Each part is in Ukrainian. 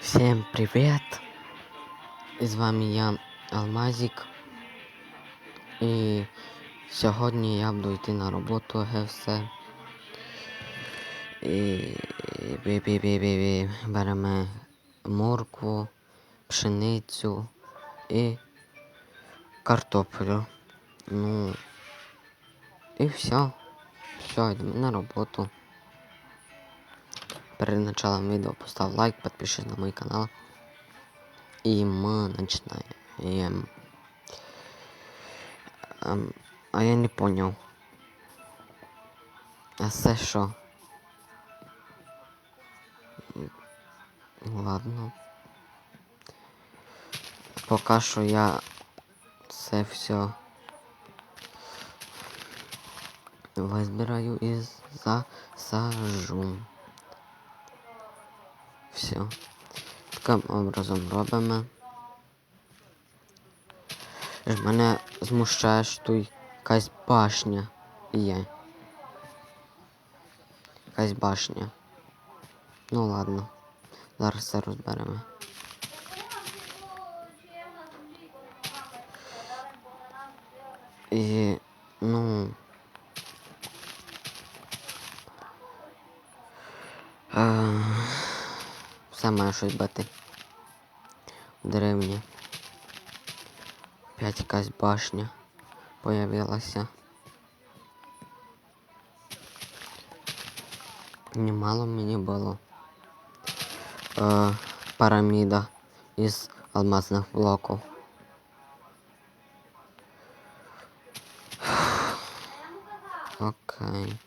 Всім привіт! І з вами я Алмазик. І сьогодні я буду йти на роботу все. І бі-бі-бі-бі-бі. беремо моркву, пшеницю і картоплю. Ну і все. Все, йдемо на роботу. Перед началом видео поставь лайк, подпишись на мой канал. И мы начинаем. Эм, а я не понял. А це що? Ладно. Поки що я це все визбираю і засажу. Все. Таким образом робимо. Мене змущає, що тут якась башня є. Якась башня. Ну ладно. Зараз все розберемо. І, ну. Е, щось бити. Деревні. Опять якась башня появилася. Немало мені було. Е, піраміда із алмазних блоків. Окей.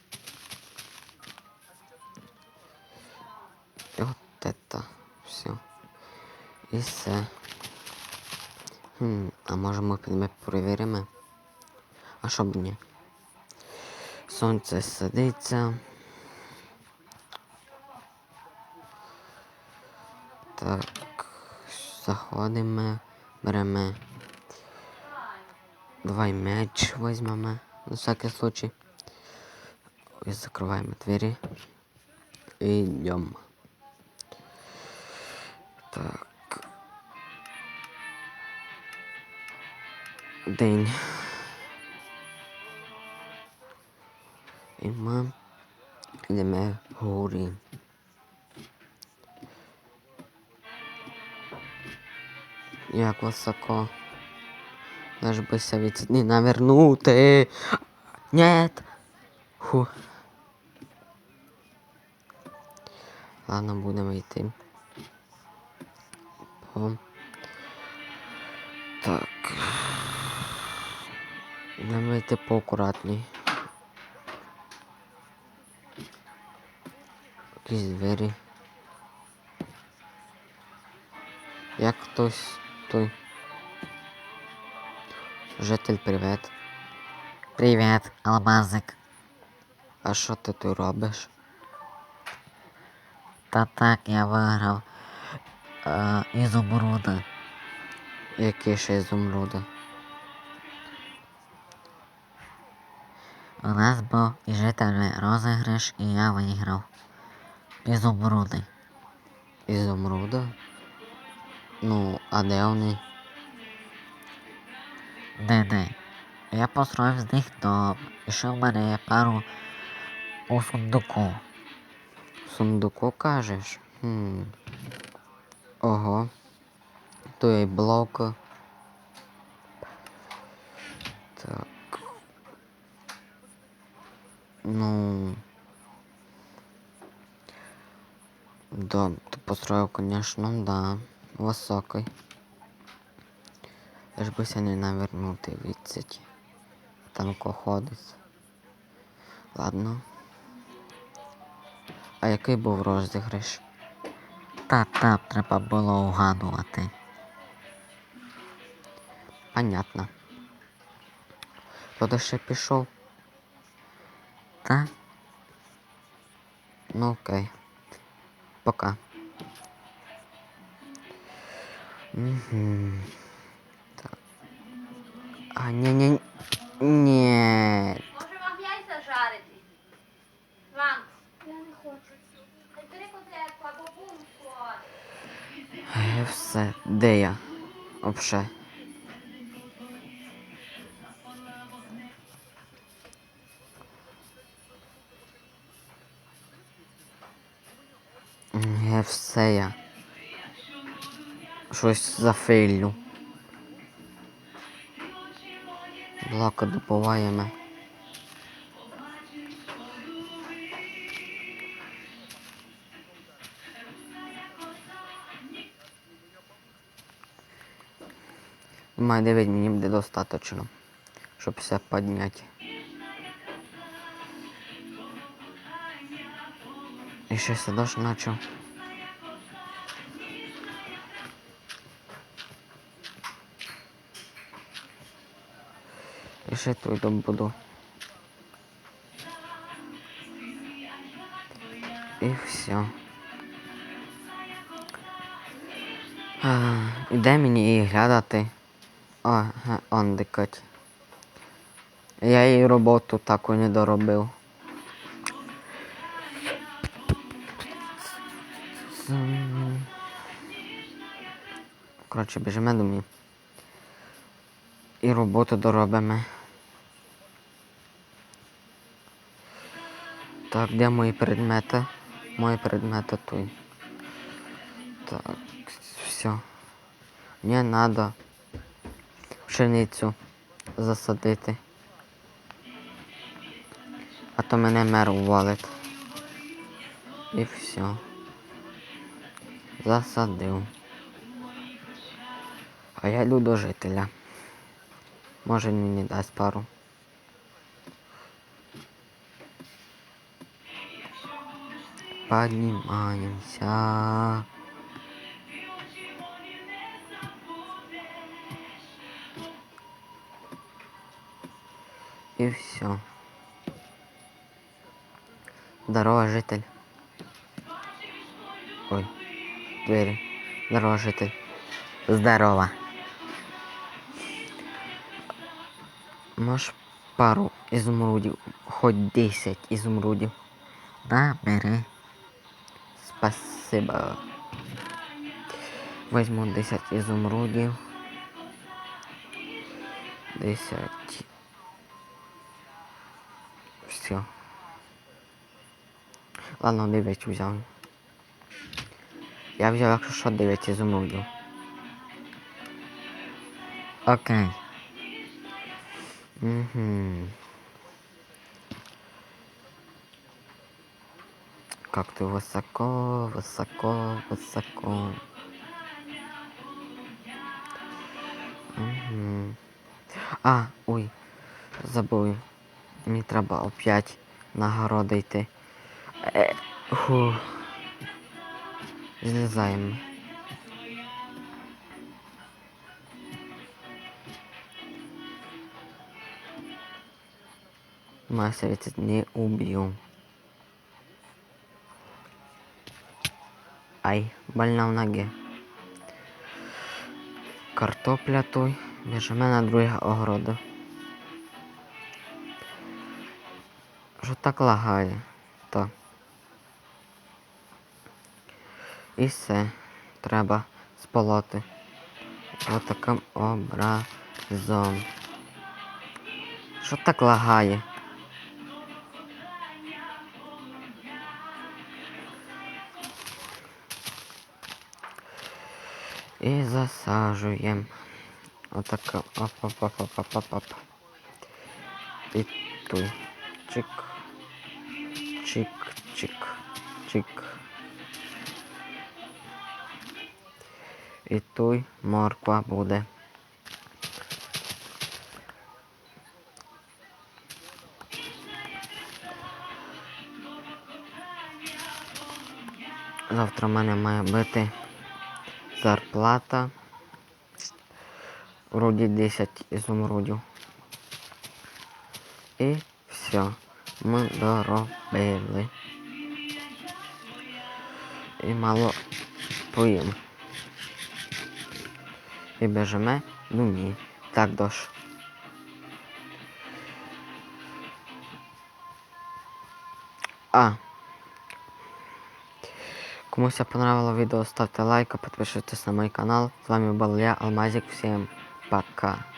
І все. Хм, а може ми підемо перевіримо? А що б ні? Сонце садиться. Так, заходимо, беремо. Давай меч візьмемо, на всякий случай. І закриваємо двері. І йдемо. Так. День. І ми йдемо вгорі. Як високо. Наш би ся від... Не навернути. Нет. Фу. Ладно, будемо йти. По... Так. Нам йти поакуратній. Якісь двері. Як хтось той. Житель, привіт. Привіт, Алмазик. А що ти тут робиш? Та так я виграв е, ізумруда. Які ще ізумруди? Нас був і житель розіграш, і я виграв. Ізумруди. Ізумруда? Ну, а де вони? Де-де. Я построїв з них дом. І ще в мене є пару у сундуку. Сундуку кажеш? Хм. Ого. То є блок. Так. Ну. Да, ты построил, конечно, да. Високий. Я ж бися не навернути від. Там ходить. Ладно. А який був розіграш? Та там треба було угадувати. Понятно. Хто ще пішов? Та? Ну окей. Пока. Угу. Так. А, не, не, не. Може вам яйця жарити? Вам? Я не хочу. Та бери котлетку або булку. І все. Де я? Вообще. Все я. Щось зафейлю. Блока добуваємо. Думаю, 9 мені буде достаточно, щоб все підняти. І ще все дощ начав. І ще тут добуду. І все. А, і де мені її глядати? О, он дикать. Я її роботу таку не доробив. Коротше, біжимо до мене. І роботу доробимо. Так, де мої предмети? Мої предмети тут. Так, все. Мені треба пшеницю засадити. А то мене мер валить. І все. Засадив. А я йду до жителя. Може мені дасть пару. Поднимаемся. И все. Здорово, житель. Ой, двери. Здорово, житель. Здорово. Можеш пару ізумрудів, хоч 10 ізумрудів. На, бери. Спасибо. Возьму 10 ізумрудів. 10. Все. Ладно, 9 взяв. Я взяв, якщо що, 9 ізумрудів. Окей. Угу. Как ты высоко, высоко, высоко. Угу. А, ой, забув. Мені треба опять нагороди йти. Е, фу. Злізаємо. Мася ведь не убью. Ай, больна в ноге. Картопля той. Біжимо на друге огороду. Що так лагає? То. І все. Треба сполоти. Отаким образом. Що так лагає? І засаджуємо. Отака. Оп-оп-оп-оп-оп-оп. І тут. Чик. Чик, чик, чик. І тут морква буде. Завтра мене має бути зарплата. Вроді 10 ізумрудів. І все. Ми доробили. І мало поїмо. І біжимо до мені. Так, дош. А. Комусь понравилось відео, ставте лайк, підпишитесь на мій канал. З вами був я, Алмазик. Всім пока.